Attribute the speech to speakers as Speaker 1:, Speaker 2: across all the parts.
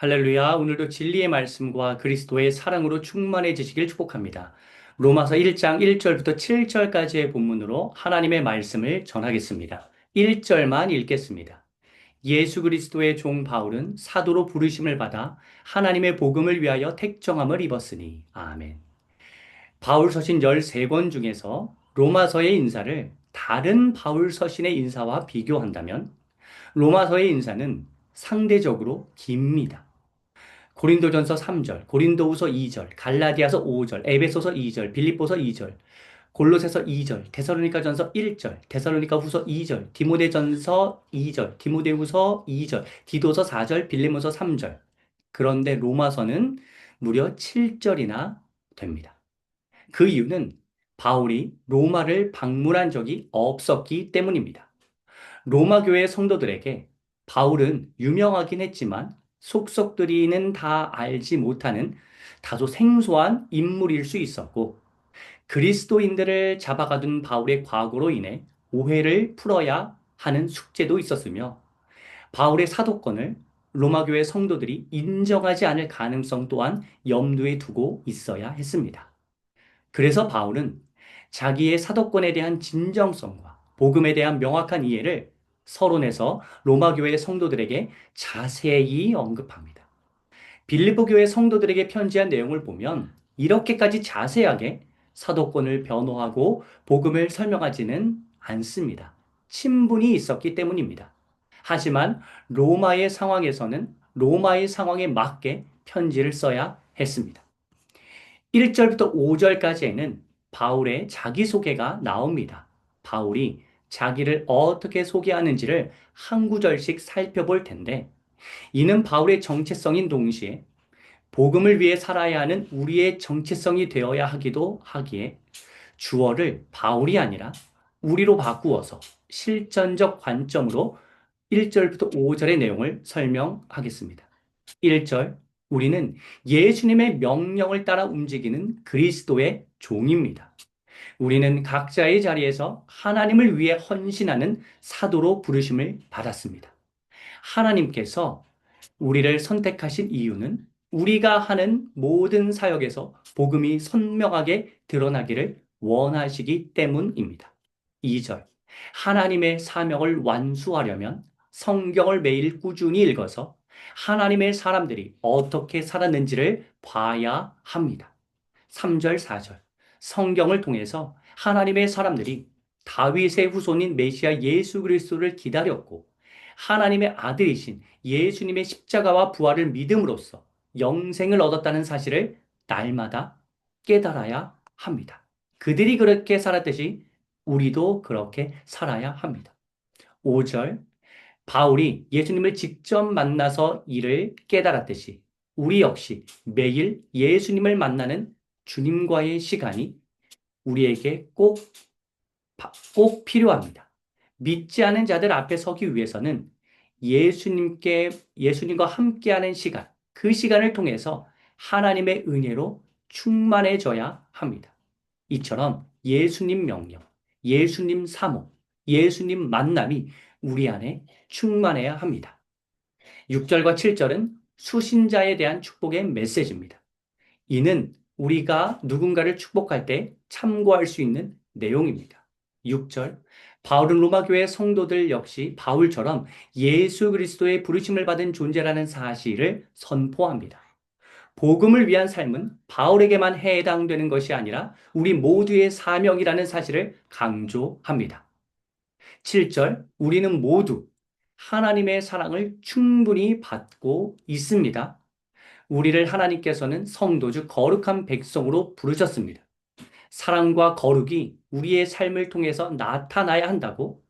Speaker 1: 할렐루야. 오늘도 진리의 말씀과 그리스도의 사랑으로 충만해지시길 축복합니다. 로마서 1장 1절부터 7절까지의 본문으로 하나님의 말씀을 전하겠습니다. 1절만 읽겠습니다. 예수 그리스도의 종 바울은 사도로 부르심을 받아 하나님의 복음을 위하여 택정함을 입었으니. 아멘. 바울 서신 13권 중에서 로마서의 인사를 다른 바울 서신의 인사와 비교한다면 로마서의 인사는 상대적으로 깁니다. 고린도전서 3절, 고린도후서 2절, 갈라디아서 5절, 에베소서 2절, 빌립보서 2절, 골로새서 2절, 데살로니가전서 1절, 데살로니가후서 2절, 디모데전서 2절, 디모데후서 2절, 디도서 4절, 빌레모서 3절. 그런데 로마서는 무려 7절이나 됩니다. 그 이유는 바울이 로마를 방문한 적이 없었기 때문입니다. 로마 교회 성도들에게 바울은 유명하긴 했지만 속속들이는 다 알지 못하는 다소 생소한 인물일 수 있었고 그리스도인들을 잡아가둔 바울의 과거로 인해 오해를 풀어야 하는 숙제도 있었으며 바울의 사도권을 로마 교회 성도들이 인정하지 않을 가능성 또한 염두에 두고 있어야 했습니다. 그래서 바울은 자기의 사도권에 대한 진정성과 복음에 대한 명확한 이해를 서론에서 로마 교회 성도들에게 자세히 언급합니다. 빌립보 교회 성도들에게 편지한 내용을 보면 이렇게까지 자세하게 사도권을 변호하고 복음을 설명하지는 않습니다. 친분이 있었기 때문입니다. 하지만 로마의 상황에서는 로마의 상황에 맞게 편지를 써야 했습니다. 1절부터 5절까지에는 바울의 자기소개가 나옵니다. 바울이 자기를 어떻게 소개하는지를 한 구절씩 살펴볼 텐데 이는 바울의 정체성인 동시에 복음을 위해 살아야 하는 우리의 정체성이 되어야 하기도 하기에 주어를 바울이 아니라 우리로 바꾸어서 실전적 관점으로 1절부터 5절의 내용을 설명하겠습니다. 1절 우리는 예수님의 명령을 따라 움직이는 그리스도의 종입니다. 우리는 각자의 자리에서 하나님을 위해 헌신하는 사도로 부르심을 받았습니다. 하나님께서 우리를 선택하신 이유는 우리가 하는 모든 사역에서 복음이 선명하게 드러나기를 원하시기 때문입니다. 2절. 하나님의 사명을 완수하려면 성경을 매일 꾸준히 읽어서 하나님의 사람들이 어떻게 살았는지를 봐야 합니다. 3절, 4절. 성경을 통해서 하나님의 사람들이 다윗의 후손인 메시아 예수 그리스도를 기다렸고 하나님의 아들이신 예수님의 십자가와 부활을 믿음으로써 영생을 얻었다는 사실을 날마다 깨달아야 합니다. 그들이 그렇게 살았듯이 우리도 그렇게 살아야 합니다. 5절 바울이 예수님을 직접 만나서 이를 깨달았듯이 우리 역시 매일 예수님을 만나는 주님과의 시간이 우리에게 꼭, 꼭 필요합니다. 믿지 않은 자들 앞에 서기 위해서는 예수님께, 예수님과 함께하는 시간, 그 시간을 통해서 하나님의 은혜로 충만해져야 합니다. 이처럼 예수님 명령, 예수님 사모, 예수님 만남이 우리 안에 충만해야 합니다. 6절과 7절은 수신자에 대한 축복의 메시지입니다. 이는 우리가 누군가를 축복할 때 참고할 수 있는 내용입니다. 6절. 바울은 로마 교회 성도들 역시 바울처럼 예수 그리스도의 부르심을 받은 존재라는 사실을 선포합니다. 복음을 위한 삶은 바울에게만 해당되는 것이 아니라 우리 모두의 사명이라는 사실을 강조합니다. 7절. 우리는 모두 하나님의 사랑을 충분히 받고 있습니다. 우리를 하나님께서는 성도 즉 거룩한 백성으로 부르셨습니다. 사랑과 거룩이 우리의 삶을 통해서 나타나야 한다고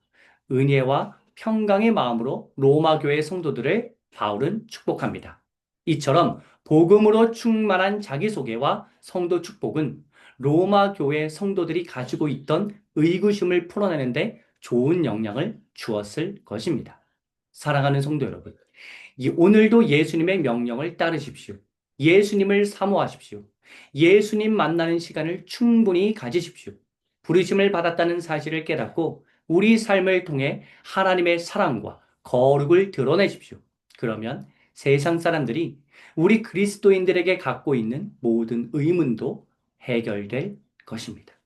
Speaker 1: 은혜와 평강의 마음으로 로마 교회 성도들을 바울은 축복합니다. 이처럼 복음으로 충만한 자기소개와 성도 축복은 로마 교회 성도들이 가지고 있던 의구심을 풀어내는데 좋은 영향을 주었을 것입니다. 사랑하는 성도 여러분, 오늘도 예수님의 명령을 따르십시오. 예수님을 사모하십시오. 예수님 만나는 시간을 충분히 가지십시오. 부르심을 받았다는 사실을 깨닫고 우리 삶을 통해 하나님의 사랑과 거룩을 드러내십시오. 그러면 세상 사람들이 우리 그리스도인들에게 갖고 있는 모든 의문도 해결될 것입니다.